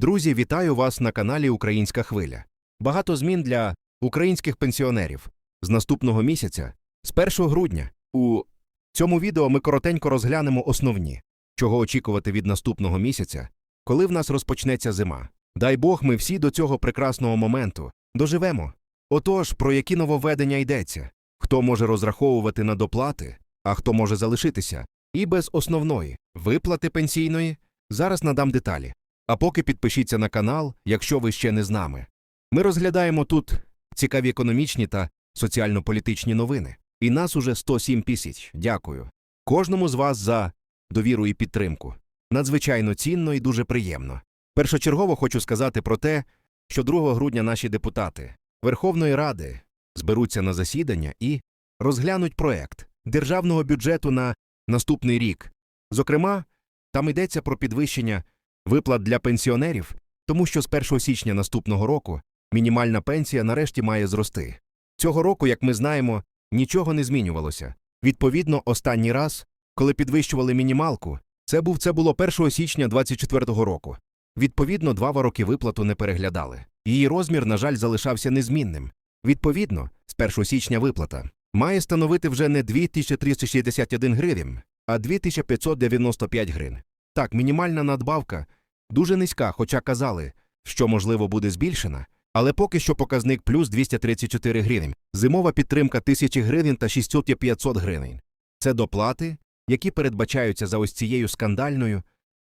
Друзі, вітаю вас на каналі Українська Хвиля. Багато змін для українських пенсіонерів з наступного місяця, з 1 грудня. У цьому відео ми коротенько розглянемо основні, чого очікувати від наступного місяця, коли в нас розпочнеться зима. Дай Бог, ми всі до цього прекрасного моменту доживемо. Отож, про які нововведення йдеться, хто може розраховувати на доплати, а хто може залишитися, і без основної виплати пенсійної. Зараз надам деталі. А поки підпишіться на канал, якщо ви ще не з нами. Ми розглядаємо тут цікаві економічні та соціально-політичні новини. І нас уже 107 тисяч. Дякую. Кожному з вас за довіру і підтримку. Надзвичайно цінно і дуже приємно. Першочергово хочу сказати про те, що 2 грудня наші депутати Верховної Ради зберуться на засідання і розглянуть проект державного бюджету на наступний рік. Зокрема, там йдеться про підвищення виплат для пенсіонерів, тому що з 1 січня наступного року мінімальна пенсія нарешті має зрости. Цього року, як ми знаємо, нічого не змінювалося. Відповідно, останній раз, коли підвищували мінімалку, це був це було 1 січня 24-го року. Відповідно, два роки виплату не переглядали. Її розмір, на жаль, залишався незмінним. Відповідно, з 1 січня виплата має становити вже не 2361 гривень, а 2595 гривень. Так, мінімальна надбавка дуже низька, хоча казали, що, можливо, буде збільшена, але поки що показник плюс 234 гривень. Зимова підтримка 1000 гривень та 6500 гривень. Це доплати, які передбачаються за ось цією скандальною,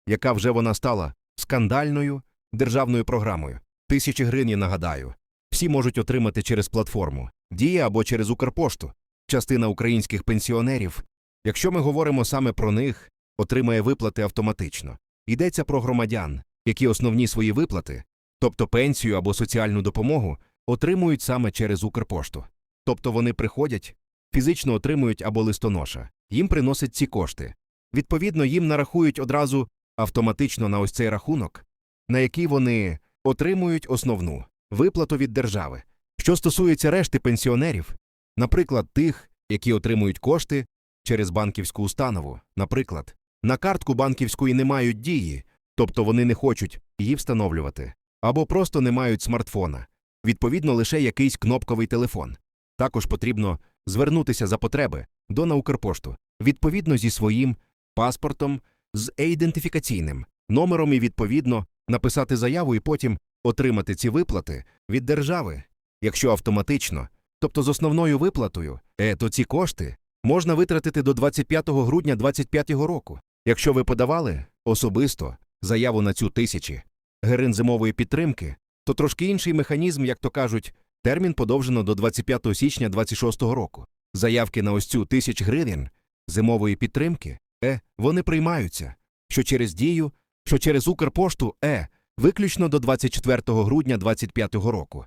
яка вже вона стала скандальною державною програмою. Тисячі гривень, нагадаю, всі можуть отримати через платформу Дія або через Укрпошту. Частина українських пенсіонерів, якщо ми говоримо саме про них, отримає виплати автоматично. Йдеться про громадян, які основні свої виплати, тобто пенсію або соціальну допомогу, отримують саме через Укрпошту. Тобто вони приходять, фізично отримують або листоноша, їм приносять ці кошти. Відповідно, їм нарахують одразу автоматично на ось цей рахунок, на який вони отримують основну виплату від держави. Що стосується решти пенсіонерів, наприклад, тих, які отримують кошти через банківську установу, наприклад, на картку банківської не мають дії, тобто вони не хочуть її встановлювати, або просто не мають смартфона, відповідно, лише якийсь кнопковий телефон. Також потрібно звернутися за потреби до на Укрпошту, відповідно зі своїм паспортом, з ідентифікаційним номером і відповідно написати заяву і потім отримати ці виплати від держави, якщо автоматично, тобто з основною виплатою, е, то ці кошти можна витратити до 25 грудня 2025 року. Якщо ви подавали особисто заяву на цю тисячі гривень зимової підтримки, то трошки інший механізм, як то кажуть, термін подовжено до 25 січня 26 року. Заявки на ось цю тисяч гривень зимової підтримки, е, вони приймаються, що через дію, що через Укрпошту, е, виключно до 24 грудня 2025 року.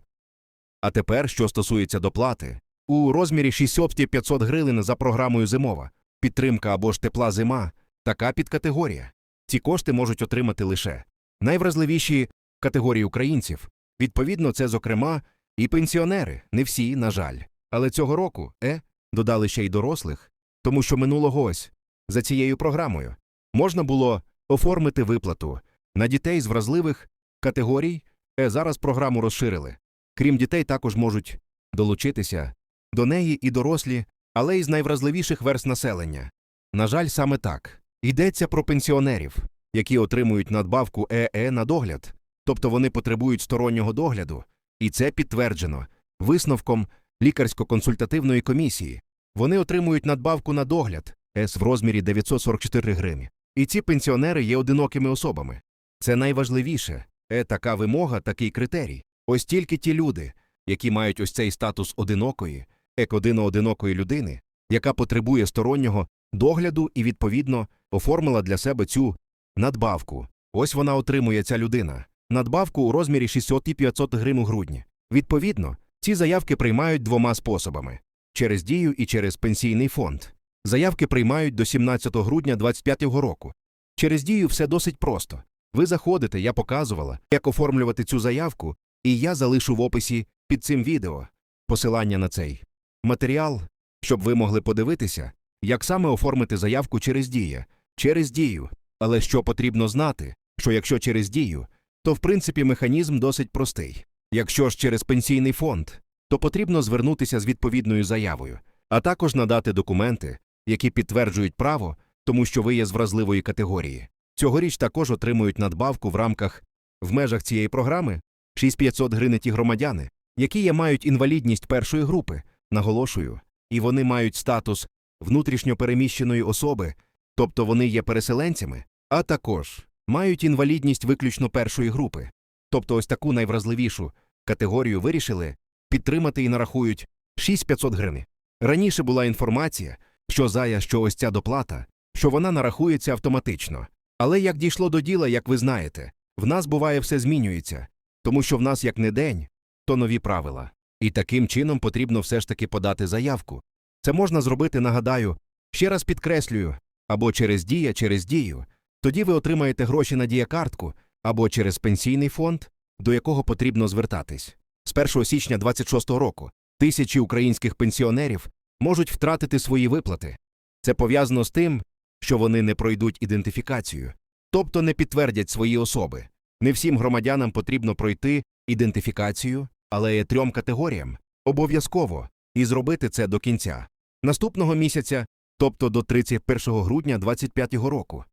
А тепер, що стосується доплати, у розмірі 600-500 гривень за програмою зимова, підтримка або ж тепла зима, така підкатегорія. Ці кошти можуть отримати лише найвразливіші категорії українців. Відповідно, це, зокрема, і пенсіонери, не всі, на жаль. Але цього року, е, додали ще й дорослих, тому що минулого ось, за цією програмою, можна було оформити виплату на дітей з вразливих категорій, е, зараз програму розширили. Крім дітей, також можуть долучитися до неї і дорослі, але й з найвразливіших верст населення. На жаль, саме так. Йдеться про пенсіонерів, які отримують надбавку ЕЕ на догляд, тобто вони потребують стороннього догляду, і це підтверджено висновком лікарсько-консультативної комісії. Вони отримують надбавку на догляд С в розмірі 944 гривні. І ці пенсіонери є одинокими особами. Це найважливіше. Е, така вимога, такий критерій. Ось тільки ті люди, які мають ось цей статус одинокої, екодино-одинокої людини, яка потребує стороннього догляду і, відповідно, оформила для себе цю надбавку. Ось вона отримує ця людина. Надбавку у розмірі 600 і 500 гривень у грудні. Відповідно, ці заявки приймають двома способами через дію і через пенсійний фонд. Заявки приймають до 17 грудня 2025 року. Через дію все досить просто. Ви заходите, я показувала, як оформлювати цю заявку, і я залишу в описі під цим відео посилання на цей матеріал, щоб ви могли подивитися, як саме оформити заявку через дія, через дію. Але що потрібно знати, що якщо через дію то в принципі механізм досить простий. Якщо ж через пенсійний фонд, то потрібно звернутися з відповідною заявою, а також надати документи, які підтверджують право, тому що ви є з вразливої категорії. Цьогоріч також отримують надбавку в рамках в межах цієї програми 6500 гривень ті громадяни, які є мають інвалідність першої групи, наголошую, і вони мають статус внутрішньопереміщеної особи, тобто вони є переселенцями, а також мають інвалідність виключно першої групи, тобто ось таку найвразливішу категорію вирішили підтримати і нарахують 6500 гривень. Раніше була інформація, що зая, що ось ця доплата, що вона нарахується автоматично. Але як дійшло до діла, як ви знаєте, в нас буває все змінюється, тому що в нас як не день, то нові правила. І таким чином потрібно все ж таки подати заявку. Це можна зробити, нагадаю, ще раз підкреслюю, або через дія, через дію. Тоді ви отримаєте гроші на діякартку, або через пенсійний фонд, до якого потрібно звертатись. З 1 січня 26 року тисячі українських пенсіонерів можуть втратити свої виплати. Це пов'язано з тим, що вони не пройдуть ідентифікацію, тобто не підтвердять свої особи. Не всім громадянам потрібно пройти ідентифікацію, але є трьом категоріям обов'язково і зробити це до кінця наступного місяця, тобто до 31 грудня 2025 року.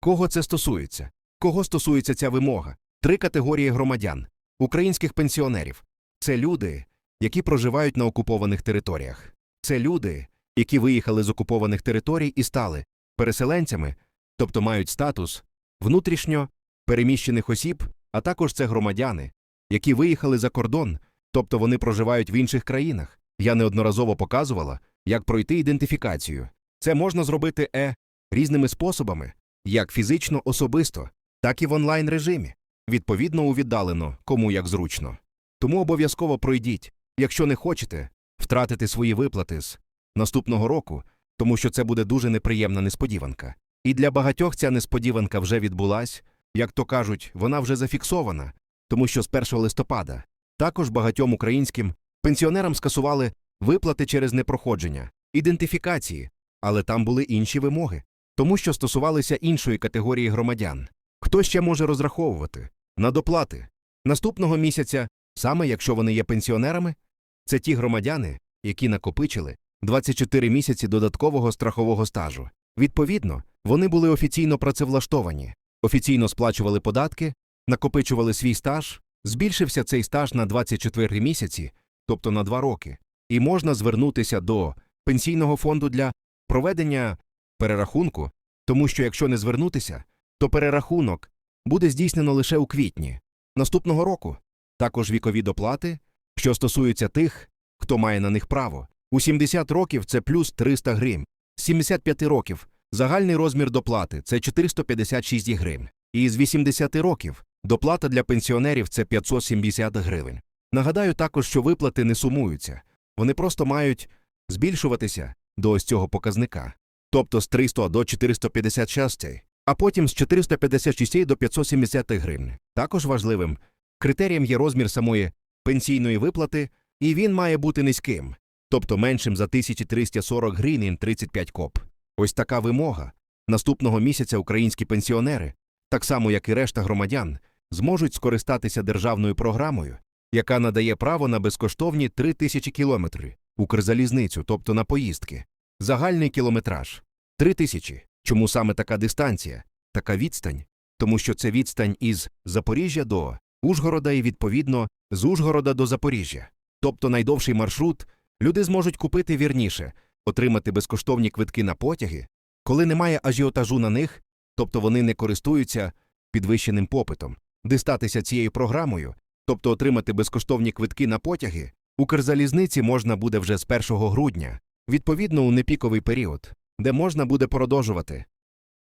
Кого це стосується? Кого стосується ця вимога? Три категорії громадян українських пенсіонерів це люди, які проживають на окупованих територіях. Це люди, які виїхали з окупованих територій і стали переселенцями, тобто мають статус внутрішньо переміщених осіб, а також це громадяни, які виїхали за кордон, тобто вони проживають в інших країнах. Я неодноразово показувала, як пройти ідентифікацію. Це можна зробити е різними способами, як фізично особисто, так і в онлайн режимі, відповідно у віддалено, кому як зручно. Тому обов'язково пройдіть, якщо не хочете втратити свої виплати з наступного року, тому що це буде дуже неприємна несподіванка. І для багатьох ця несподіванка вже відбулась, як то кажуть, вона вже зафіксована, тому що з 1 листопада також багатьом українським пенсіонерам скасували виплати через непроходження, ідентифікації, але там були інші вимоги, тому що стосувалися іншої категорії громадян. Хто ще може розраховувати на доплати наступного місяця, саме якщо вони є пенсіонерами, це ті громадяни, які накопичили 24 місяці додаткового страхового стажу. Відповідно, вони були офіційно працевлаштовані, офіційно сплачували податки, накопичували свій стаж, збільшився цей стаж на 24 місяці, тобто на 2 роки, і можна звернутися до пенсійного фонду для проведення перерахунку, тому що якщо не звернутися, то перерахунок буде здійснено лише у квітні наступного року. Також вікові доплати, що стосуються тих, хто має на них право. У 70 років це плюс 300 гривень, з 75 років загальний розмір доплати це 456 гривень, і з 80 років доплата для пенсіонерів це 570 гривень. Нагадаю також, що виплати не сумуються, вони просто мають збільшуватися до ось цього показника, тобто з 300 до 456, а потім з 456 до 570 гривень. Також важливим критерієм є розмір самої пенсійної виплати, і він має бути низьким, тобто меншим за 1340 гривень 35 коп. Ось така вимога. Наступного місяця українські пенсіонери, так само як і решта громадян, зможуть скористатися державною програмою, яка надає право на безкоштовні 3 тисячі кілометрів Укрзалізницю, тобто на поїздки. Загальний кілометраж 3 тисячі. Чому саме така дистанція, така відстань? Тому що це відстань із Запоріжжя до Ужгорода і, відповідно, з Ужгорода до Запоріжжя. Тобто найдовший маршрут люди зможуть купити вірніше, отримати безкоштовні квитки на потяги, коли немає ажіотажу на них, тобто вони не користуються підвищеним попитом, дистатися цією програмою, тобто отримати безкоштовні квитки на потяги, Укрзалізниці можна буде вже з 1 грудня, відповідно у непіковий період, де можна буде продовжувати.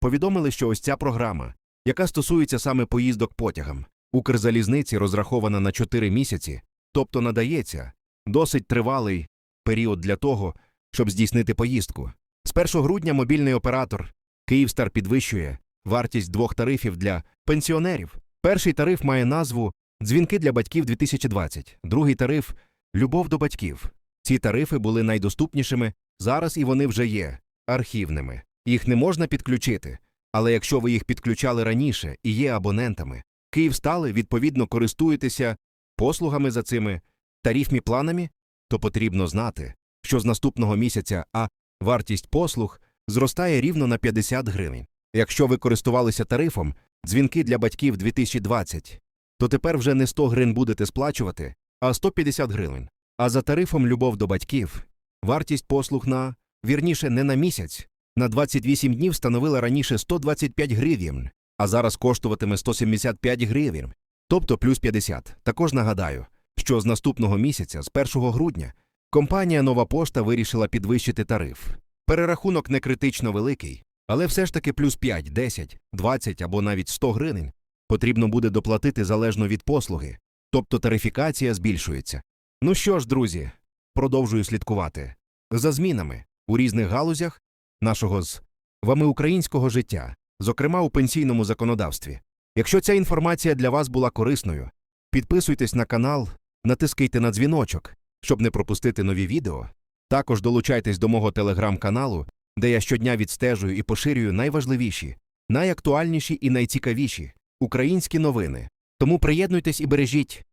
Повідомили, що ось ця програма, яка стосується саме поїздок потягам, Укрзалізниці розрахована на 4 місяці, тобто надається досить тривалий період для того, щоб здійснити поїздку. З 1 грудня мобільний оператор Київстар підвищує вартість двох тарифів для пенсіонерів. Перший тариф має назву Дзвінки для батьків 2020, другий тариф Любов до батьків. Ці тарифи були найдоступнішими, зараз і вони вже є архівними. Їх не можна підключити, але якщо ви їх підключали раніше і є абонентами Київстали, відповідно, користуєтеся послугами за цими тарифні планами, то потрібно знати, що з наступного місяця а вартість послуг зростає рівно на 50 гривень. Якщо ви користувалися тарифом дзвінки для батьків 2020, то тепер вже не 100 гривень будете сплачувати, а 150 гривень. А за тарифом любов до батьків вартість послуг на, вірніше, не на місяць, на 28 днів становила раніше 125 гривень, а зараз коштуватиме 175 гривень, тобто плюс 50. Також нагадаю, що з наступного місяця, з 1 грудня, компанія Нова Пошта вирішила підвищити тариф. Перерахунок не критично великий, але все ж таки плюс 5, 10, 20 або навіть 100 гривень потрібно буде доплатити залежно від послуги, тобто тарифікація збільшується. Ну що ж, друзі, продовжую слідкувати за змінами у різних галузях нашого з вами українського життя, зокрема у пенсійному законодавстві. Якщо ця інформація для вас була корисною, підписуйтесь на канал, натискайте на дзвіночок, щоб не пропустити нові відео. Також долучайтесь до мого телеграм-каналу, де я щодня відстежую і поширюю найважливіші, найактуальніші і найцікавіші українські новини. Тому приєднуйтесь і бережіть